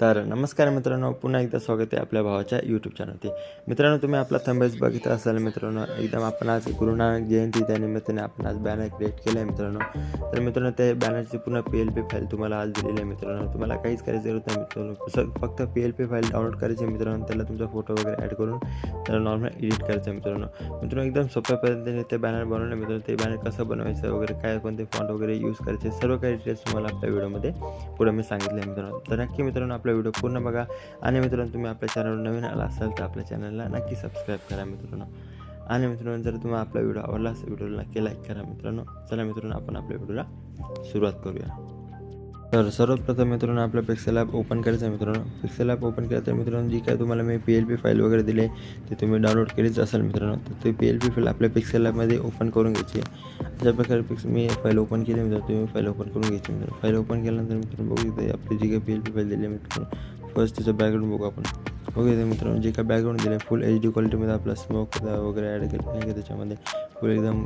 तर नमस्कार मित्रांनो पुन्हा एकदा स्वागत आहे आपल्या भावाच्या यूट्यूब चॅनलवरती मित्रांनो तुम्ही आपला थंबेज बघित असाल मित्रांनो एकदम आपण आज गुरुनानक जयंती त्या निमित्ताने आपण आज बॅनर क्रिएट केलं आहे मित्रांनो. तर मित्रांनो ते बॅनरची पूर्ण पी एल पी फाईल तुम्हाला आज दिलेली आहे मित्रांनो. तुम्हाला काहीच करायचं होत नाही मित्रांनो. फक्त P L P file download करायची मित्रांनो त्याला तुमचा फोटो वगैरे ॲड करून त्याला नॉर्मल एडिट करायचं मित्रांनो. मित्रांनो एकदम सोप्या पद्धतीने ते बॅनर बनवलं मित्रांनो. ते बॅनर कसं बनवायचं वगैरे काय कोणते फॉन्ट वगैरे यूज करायचे सर्व काही डिटेल्स तुम्हाला आपल्या व्हिडिओमध्ये पुढे मी सांगितलं आहे मित्रांनो. तर नक्की मित्रांनो आपला व्हिडिओ पूर्ण बघा. आणि मित्रांनो तुम्ही आपल्या चॅनलवर नवीन आला असाल तर आपल्या चॅनलला नक्की सबस्क्राईब करा मित्रांनो. आणि मित्रांनो जर तुम्हाला आपला व्हिडिओ आवडला असेल व्हिडिओला नक्की लाईक करा मित्रांनो. चला मित्रांनो आपण आपल्या व्हिडिओला सुरुवात करूया. तर सर्वप्रथम मित्रांनो आपलं पिक्सेल ॲप ओपन करायचं आहे मित्रांनो. पिक्सेल ॲप ओपन केलं तर मित्रांनो जी काय तुम्हाला मी पी एल पी फाईल वगैरे दिले ते तुम्ही डाउनलोड केलीच असाल मित्रांनो. तर ते पी एल पी फाईल आपल्या पिक्सेल ॲपमध्ये ओपन करून घ्यायची अशा प्रकारे पिक्स मी फाईल ओपन केली मित्रांनो तुम्ही फाईल ओपन करून घ्यायची मित्रांनो. फाईल ओपन केल्यानंतर मित्रांनो बघू आपली जी काही पी एल पी फाईल दिली आहे मित्रांनो फर्स्ट त्याचं बॅकग्राऊंड बघू आपण. बघू इथे मित्रांनो जे काय बॅकग्राऊंड दिलं आहे फुल एच डी क्वालिटीमध्ये आपला स्मोक वगैरे ॲड केलं आहे त्याच्यामध्ये. फुल एकदम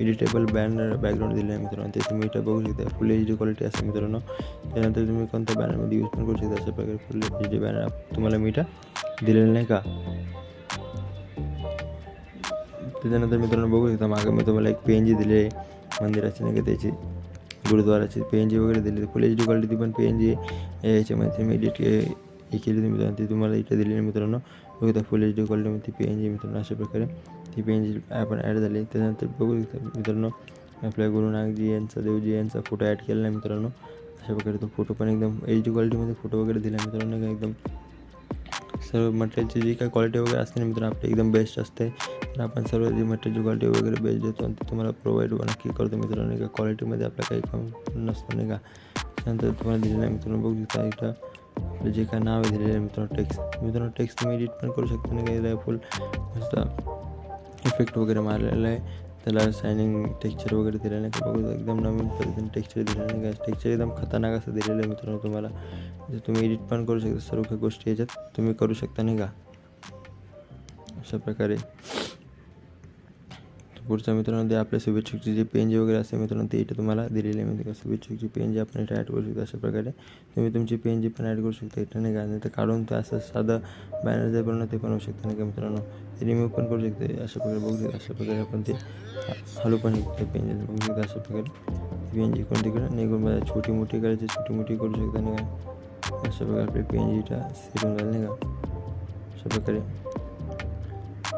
एडिटेबल बॅनर बॅकग्राऊंड दिलं आहे मित्रांनो ते तुम्ही इथं बघू शकता. फुल एच डी क्वालिटी असते मित्रांनो. त्यानंतर तुम्ही कोणत्या बॅनरमध्ये यूज पण करू शकता अशा प्रकारे फुल एच डी बॅनर तुम्हाला मी इथं दिलेलं नाही का? त्याच्यानंतर मित्रांनो बघू शकता मागे मी तुम्हाला एक पेनजी दिली आहे मंदिराची नाही का त्याची गुरुद्वाराची. पेनजी वगैरे दिली. फुल एच डी क्वालिटी पण पेनजी याच्यामध्ये मी एडिट हे केली होती मित्रांनो ती तुम्हाला इथे दिलेली फुल एच डी क्वालिटीमध्ये पी एन जी मित्रांनो अशा प्रकारे ती पी एन जी आपण ॲड झाली त्यानंतर बघू शकता मित्रांनो आपल्या गुरुनानकजी यांचा देवजी फ़ोटो ॲड केलेला आहे मित्रांनो अशा प्रकारे तो फ़ोटो पण एकदम एच डी क्वालिटीमध्ये फ़ोटो वगैरे दिला मित्रांनो का एकदम सर्व मटेरियलची जी काही क्वालिटी वगैरे असते ना मित्रांनो आपली एकदम बेस्ट असते तर आपण सर्व जी मटेरियलची क्वालिटी वगैरे बेस्ट देतो आणि ती तुम्हाला प्रोव्हाइड नक्की करतो मित्रांनो का क्वालिटीमध्ये आपलं काही कमी नसतं नाही का त्यानंतर तुम्हाला दिलेलं आहे मित्रांनो बघू जे काय नाव आहे दिलेलं आहे मित्रांनो टेक्स्ट तुम्ही एडिट पण करू शकता ना का फुल मस्त इफ़ेक्ट वगैरे मारलेला आहे त्याला शायनिंग टेक्स्चर वगैरे दिलेलं नाही का बघू एकदम नवीन पद्धतीने टेक्स्चर दिलेलं नाही का टेक्स्चर एकदम खतरनाक असं दिलेलं आहे मित्रांनो तुम्हाला तुम्ही एडिट पण करू शकता सर्व काही गोष्टी याच्यात तुम्ही करू शकता नाही का? अशा प्रकारे। पुढचा मित्रांनो ते आपल्या शुभेच्छुकची जी पेनजी वगैरे असते मित्रांनो, ते इथे तुम्हाला दिलेली आहे. म्हणजे शुभेच्छुकची पेनजी आपण इथे ॲड करू शकतो अशा प्रकारे. तुम्ही तुमची पेनजी पण ॲड करू शकता, इथं नाही का? नाही तर काढून ते असं साधं बॅनर जे बनवून ते नाही का मित्रांनो? ते रिमूव्ह पण करू शकते, अशा प्रकारे बघू शकता, अशा प्रकारे आपण ते हलू पण शकतो पेनजी बघू शकता, अशा प्रकारे. पेनजी इकडून तिकडे निघून मला छोटी मोठी करायची, छोटी मोठी करू शकता, नाही का? अशा प्रकारे आपली पेनजी इथं होऊन नाही का? अशा प्रकारे.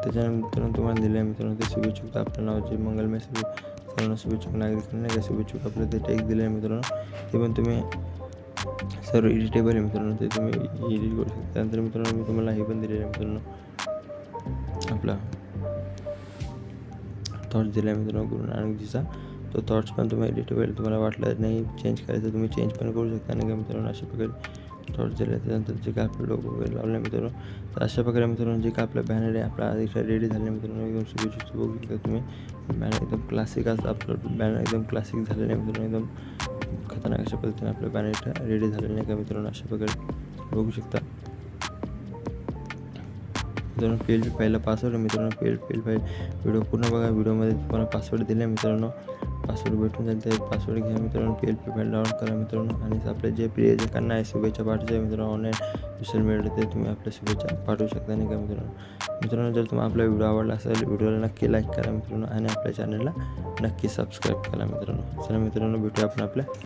त्याच्यानंतर तुम्हाला दिले आहे मित्रांनो ते शुभेच्छुक आपल्या नावाचे मंगलमय शुभे सर्वांना शुभेच्छुक नागरिक नाही का शुभेच्छुक आपलं ते टेक्स्ट दिले आहे मित्रांनो ते पण तुम्ही सर्व एडिटेबल आहे मित्रांनो ते तुम्ही एडिट करू शकता त्यानंतर मित्रांनो मी तुम्हाला हे पण दिलेलं आहे मित्रांनो आपला थॉट्स दिला आहे मित्रांनो गुरु नानकजीचा तो थॉट्स पण तुम्ही एडिटेबल तुम्हाला वाटलं नाही चेंज करायचं तुम्ही चेंज पण करू शकता नाही का मित्रांनो अशा प्रकारे थॉट्स दिले त्यानंतर जे काय आपलं लोगो वगैरे लावले मित्रांनो तर अशा प्रकारे मित्रांनो जे काय आपलं बॅनर आहे आपला इथं रेडी झाले मित्रांनो एकदम बघू शकता तुम्ही बॅनर एकदम क्लासिक असं आपलं बॅनर एकदम क्लासिक झालेलं आहे मित्रांनो एकदम खतरनाक अशा पद्धतीने आपलं बॅनर रेडी झालेलं नाही का मित्रांनो अशा प्रकारे बघू शकता मित्रांनो पी एल फाईलला पासवर्ड आहे मित्रांनो P L P file video पूर्ण बघा व्हिडिओमध्ये तुम्हाला पासवर्ड दिला आहे मित्रांनो पासवर्ड भेटून जाईल ते पासवर्ड घ्या मित्रांनो. P L P file download करा मित्रांनो. आणि आपले जे प्रियजकांना आहे शुभेच्छा पाठवायचे मित्रांनो. ऑनलाईन सोशल मीडियावर ते तुम्ही आपल्या शुभेच्छा पाठवू शकता नाही का मित्रांनो? मित्रांनो जर तुम्हाला आपला व्हिडिओ आवडला असेल व्हिडिओला नक्की लाईक करा मित्रांनो. आणि आपल्या चॅनलला नक्की सबस्क्राईब करा मित्रांनो. चला मित्रांनो भेटूया आपण आपल्या